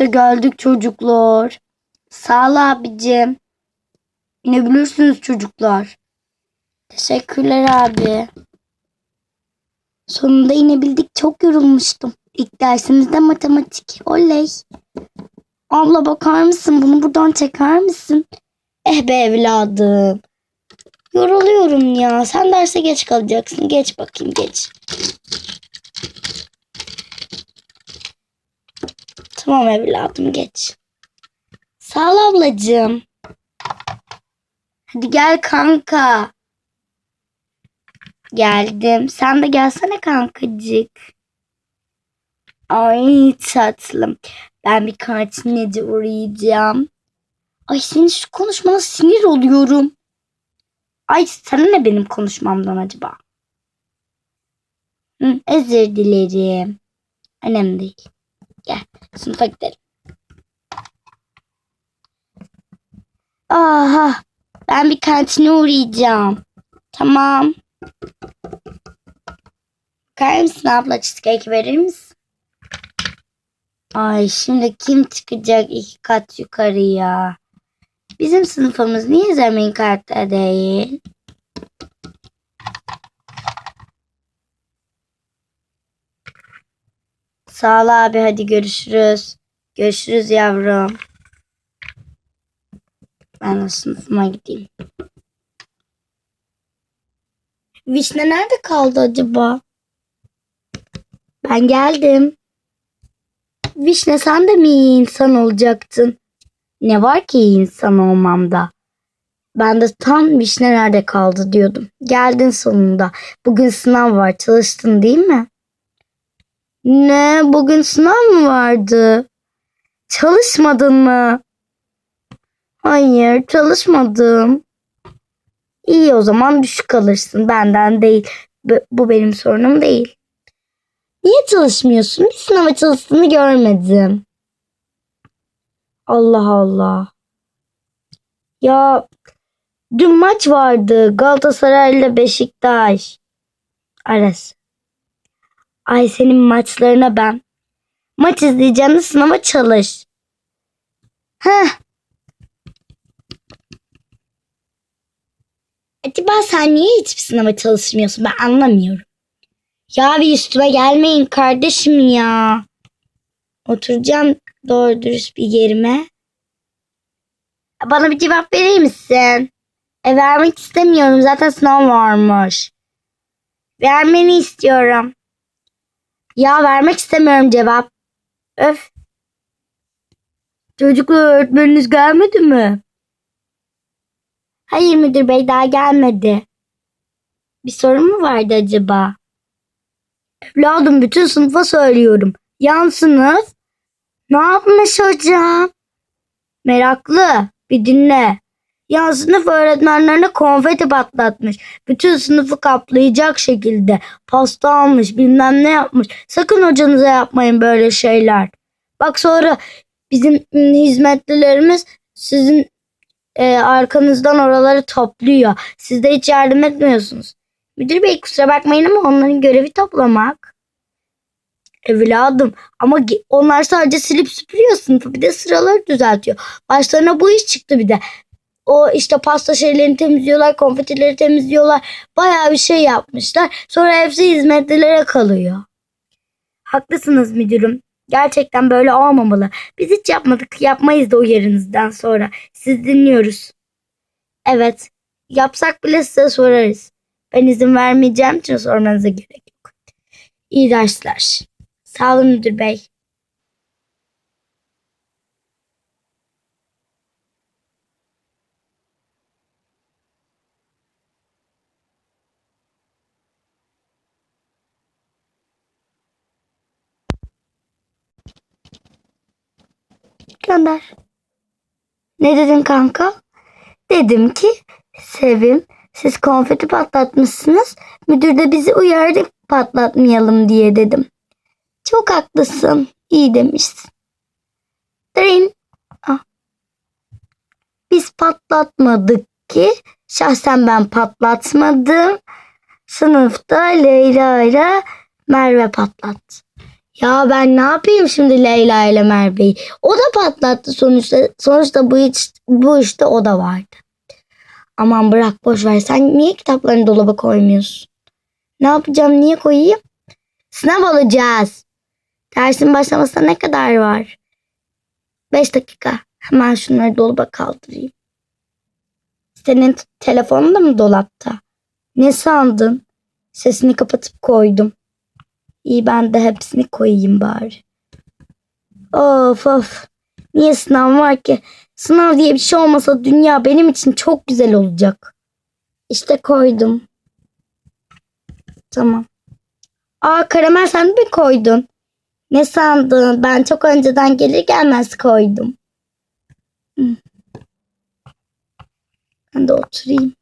İşte geldik çocuklar. Sağ ol abicim. İnebilirsiniz çocuklar. Teşekkürler abi. Sonunda inebildik. Çok yorulmuştum. İlk dersimizde matematik. Oley. Abla bakar mısın? Bunu buradan çeker misin? Eh be evladım. Yoruluyorum ya. Sen derse geç kalacaksın. Geç bakayım geç. Tamam evladım geç. Sağ ol ablacığım. Hadi gel kanka. Geldim. Sen de gelsene kankacık. Ay tatlım. Ben bir kantinece uğrayacağım. Ay senin şu konuşmana sinir oluyorum. Ay sana ne benim konuşmamdan acaba? Hı, özür dilerim. Önemli değil. Gel sınıfa gidelim. Aha ben bir kantine uğrayacağım. Tamam. Bakar mısın abla cheesecake verir misin? Ay şimdi kim çıkacak iki kat yukarıya? Bizim sınıfımız niye zemin katta değil? Sağ ol abi hadi görüşürüz. Görüşürüz yavrum. Ben de sınıfıma gideyim. Vişne nerede kaldı acaba? Ben geldim. Vişne sen de mi iyi insan olacaktın? Ne var ki iyi insan olmamda? Ben de tam vişne nerede kaldı diyordum. Geldin sonunda. Bugün sınav var. Çalıştın değil mi? Ne? Bugün sınav mı vardı? Çalışmadın mı? Hayır, çalışmadım. İyi o zaman düşük alırsın. Benden değil. Bu, benim sorunum değil. Niye çalışmıyorsun? Bir sınava çalıştığını görmedim. Allah Allah. Ya dün maç vardı. Galatasaray ile Beşiktaş. Arası. Ay senin maçlarına ben. Maç izleyeceğim de sınava çalış. Heh. Acaba sen niye hiçbir sınava çalışmıyorsun? Ben anlamıyorum. Ya bir üstüme gelmeyin kardeşim ya. Oturacağım doğru dürüst bir yerime. Bana bir cevap verir misin? E vermek istemiyorum. Zaten sınav varmış. Vermeni istiyorum. Ya vermek istemiyorum cevap. Öf. Çocuklar öğretmeniniz gelmedi mi? Hayır müdür bey daha gelmedi. Bir sorun mu vardı acaba? Evladım bütün sınıfa söylüyorum. Yan sınıf. Ne yapmış hocam? Meraklı. Bir dinle. Yan sınıf öğretmenlerine konfeti patlatmış. Bütün sınıfı kaplayacak şekilde. Pasta almış bilmem ne yapmış. Sakın hocanıza yapmayın böyle şeyler. Bak sonra bizim hizmetlilerimiz sizin e, arkanızdan oraları topluyor. Siz de hiç yardım etmiyorsunuz. Müdür bey kusura bakmayın ama onların görevi toplamak. Evladım ama onlar sadece silip süpürüyor sınıfı bir de sıraları düzeltiyor. Başlarına bu iş çıktı bir de. O işte pasta şeylerini temizliyorlar, konfetileri temizliyorlar. Bayağı bir şey yapmışlar. Sonra hepsi hizmetlilere kalıyor. Haklısınız müdürüm. Gerçekten böyle olmamalı. Biz hiç yapmadık, yapmayız da uyarınızdan sonra. Siz dinliyoruz. Evet, yapsak bile size sorarız. Ben izin vermeyeceğim için sormanıza gerek yok. İyi dersler. Sağ olun müdür bey. Gönder. Ne dedin kanka? Dedim ki Sevim siz konfeti patlatmışsınız. Müdür de bizi uyardı patlatmayalım diye dedim. Çok haklısın. İyi demişsin. Derin. Ah. Biz patlatmadık ki. Şahsen ben patlatmadım. Sınıfta Leyla ile Merve patlattı. Ya ben ne yapayım şimdi Leyla ile Merve'yi? O da patlattı sonuçta. Sonuçta bu, iş, bu işte o da vardı. Aman bırak boş ver. Sen niye kitaplarını dolaba koymuyorsun? Ne yapacağım? Niye koyayım? Sınav alacağız. Dersin başlamasına ne kadar var? 5 dakika. Hemen şunları dolaba kaldırayım. Senin telefonun da mı dolapta? Ne sandın? Sesini kapatıp koydum. İyi ben de hepsini koyayım bari. Of of. Niye sınav var ki? Sınav diye bir şey olmasa dünya benim için çok güzel olacak. İşte koydum. Tamam. Aa karamel sen mi koydun? Ne sandın? Ben çok önceden gelir gelmez koydum. Ben de oturayım.